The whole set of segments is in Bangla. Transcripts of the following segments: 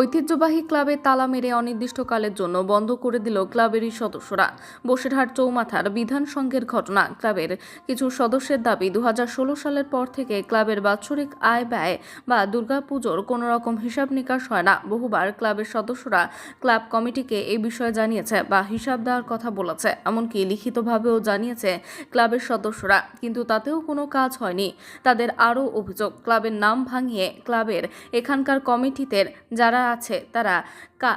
ঐতিহ্যবাহী ক্লাবে তালা মেরে অনির্দিষ্টকালের জন্য বন্ধ করে দিল ক্লাবেরই সদস্যরা। বসিরহাট চৌমাথার বিধান সংঘের ঘটনা, ক্লাবের কিছু সদস্যের দাবি দু হাজার ষোলো সালের পর থেকে ক্লাবের বাৎসরিক আয় ব্যয় বা দুর্গাপুজোর কোনো রকম হিসাব নিকাশ হয় না। বহুবার ক্লাবের সদস্যরা ক্লাব কমিটিকে এই বিষয়ে জানিয়েছে বা হিসাব দেওয়ার কথা বলেছে, এমনকি লিখিতভাবেও জানিয়েছে ক্লাবের সদস্যরা, কিন্তু তাতেও কোনো কাজ হয়নি। তাদের আরও অভিযোগ, ক্লাবের নাম ভাঙিয়ে ক্লাবের এখানকার কমিটিতে যারা আছে, তারা কা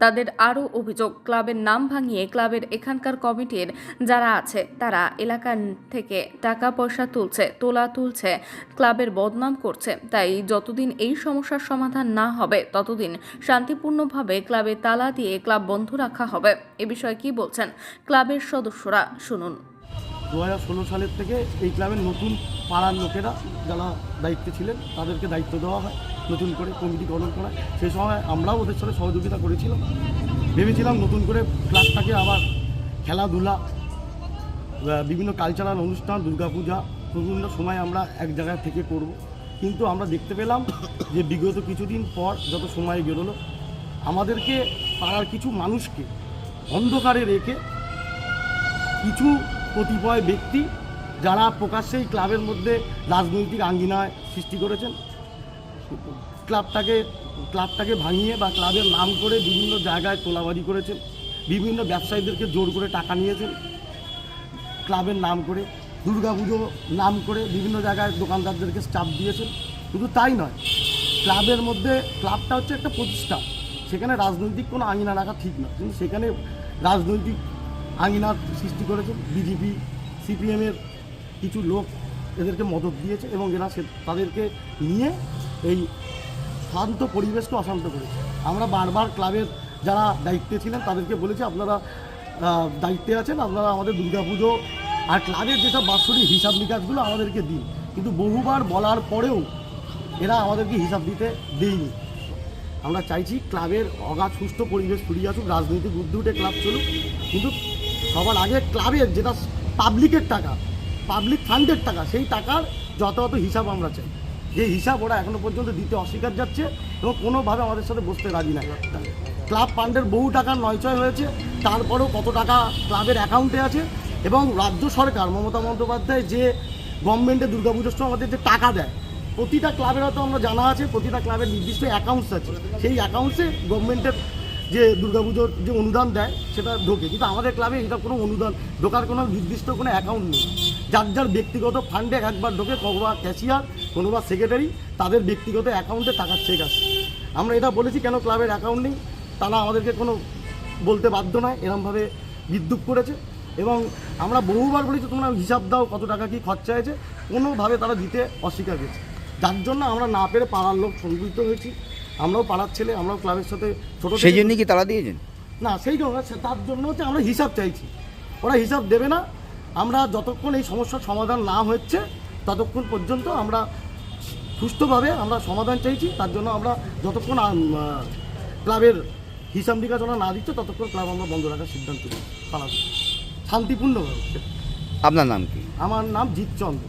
তাদের আরও অভিযোগ, ক্লাবের নাম ভাঙিয়ে ক্লাবের এখানকার কমিটির যারা আছে, তারা এলাকা থেকে টাকা পয়সা তুলছে, তোলা তুলছে, ক্লাবের বদনাম করছে। তাই যতদিন এই সমস্যার সমাধান না হবে, ততদিন শান্তিপূর্ণভাবে ক্লাবে তালা দিয়ে ক্লাব বন্ধ রাখা হবে। এ বিষয়ে কি বলছেন ক্লাবের সদস্যরা, শুনুন। দু হাজার ষোলো সালের থেকে এই ক্লাবের নতুন পাড়ার লোকেরা যারা দায়িত্বে ছিলেন, তাদেরকে দায়িত্ব দেওয়া হয়। নতুন করে কমিটি গঠন করা। সেই সময় আমরাও ওদের সাথে সহযোগিতা করেছিলাম। ভেবেছিলাম নতুন করে ক্লাবটাকে আবার খেলাধুলা বিভিন্ন কালচারাল অনুষ্ঠান, দুর্গাপূজা, বিভিন্ন সময় আমরা এক জায়গায় থেকে করব। কিন্তু আমরা দেখতে পেলাম যে বিগত কিছুদিন পর যত সময় বেরোলো, আমাদেরকে পাড়ার কিছু মানুষকে অন্ধকারে রেখে কিছু কতিপয় ব্যক্তি যারা প্রকাশ্যেই ক্লাবের মধ্যে রাজনৈতিক আঙ্গিনায় সৃষ্টি করেছেন ক্লাবটাকে ক্লাবটাকে ভাঙিয়ে বা ক্লাবের নাম করে বিভিন্ন জায়গায় তোলাবাজি করেছেন, বিভিন্ন ব্যবসায়ীদেরকে জোর করে টাকা নিয়েছেন, ক্লাবের নাম করে দুর্গাপুজো নাম করে বিভিন্ন জায়গায় দোকানদারদেরকে চাপ দিয়েছেন। শুধু তাই নয়, ক্লাবের মধ্যে, ক্লাবটা হচ্ছে একটা প্রতিষ্ঠান, সেখানে রাজনৈতিক কোনো আঙিনা রাখা ঠিক নয়। কিন্তু সেখানে রাজনৈতিক আঙিনার সৃষ্টি করেছেন বিজেপি, সিপিএমের কিছু লোক। এদেরকে মদত দিয়েছে এবং এরা সে তাদেরকে নিয়ে এই শান্ত পরিবেশকে অশান্ত করেছে। আমরা বারবার ক্লাবের যারা দায়িত্বে ছিলেন তাদেরকে বলেছি, আপনারা দায়িত্বে আছেন, আপনারা আমাদের দুর্গাপুজো আর ক্লাবের যেসব বাৎসরিক হিসাব নিকাশগুলো আমাদেরকে দিন। কিন্তু বহুবার বলার পরেও এরা আমাদেরকে হিসাব দিতে দেয়নি। আমরা চাইছি ক্লাবের অগাধ সুস্থ পরিবেশ ফিরিয়ে আসুক, রাজনৈতিক উঠে ক্লাব চলুক। কিন্তু সবার আগে ক্লাবের যেটা পাবলিকের টাকা পাবলিক ফান্ডের টাকা, সেই টাকার যথাযথ হিসাব আমরা চাই। যে হিসাব ওরা এখনও পর্যন্ত দিতে অস্বীকার যাচ্ছে এবং কোনোভাবে আমাদের সাথে বসতে রাজি না ক্লাব ফান্ডের বহু টাকা নয়চয় হয়েছে, তারপরেও কত টাকা ক্লাবের অ্যাকাউন্টে আছে এবং রাজ্য সরকার মমতা বন্দ্যোপাধ্যায় যে গভর্নমেন্টে দুর্গাপুজোর সময় আমাদের যে টাকা দেয়, প্রতিটা ক্লাবের হয়তো আমরা জানা আছে, প্রতিটা ক্লাবের নির্দিষ্ট অ্যাকাউন্টস আছে। সেই অ্যাকাউন্টসে গভর্নমেন্টের যে দুর্গাপুজোর যে অনুদান দেয়, সেটা ঢোকে। কিন্তু আমাদের ক্লাবে এটা কোনো অনুদান, ঢোকার কোনো নির্দিষ্ট কোনো অ্যাকাউন্ট নেই। যার যার ব্যক্তিগত ফান্ডে একবার ঢোকে কতবা ক্যাশিয়ার কোনোবা সেক্রেটারি তাদের ব্যক্তিগত অ্যাকাউন্টে টাকার চেক আসে। আমরা এটা বলেছি, কেন ক্লাবের অ্যাকাউন্ট নেই? তারা আমাদেরকে কোনো বলতে বাধ্য নয়, এরমভাবে বিদ্যুৎ করেছে। এবং আমরা বহুবার বলেছি, তোমরা হিসাব দাও কত টাকা কি খরচা হয়েছে। কোনোভাবে তারা দিতে অস্বীকার করেছে। যার জন্য আমরা না পেরে পাড়ার লোক সংযুক্ত হয়েছি। আমরাও পাড়ার ছেলে আমরাও ক্লাবের সাথে ছোটো সেই জন্য কি তারা দিয়েছেন? না সেই জন্য তার জন্য হচ্ছে আমরা হিসাব চাইছি। ওরা হিসাব দেবে না। আমরা যতক্ষণ এই সমস্যার সমাধান না হচ্ছে ততক্ষণ পর্যন্ত আমরা সুস্থভাবে আমরা সমাধান চাইছি। তার জন্য আমরা যতক্ষণ ক্লাবের হিসাব নিকাশ ওরা না দিচ্ছে ততক্ষণ ক্লাব আমরা বন্ধ রাখার সিদ্ধান্ত নিই শান্তিপূর্ণভাবে। আপনার নাম কি? আমার নাম জিৎ চন্দ্র।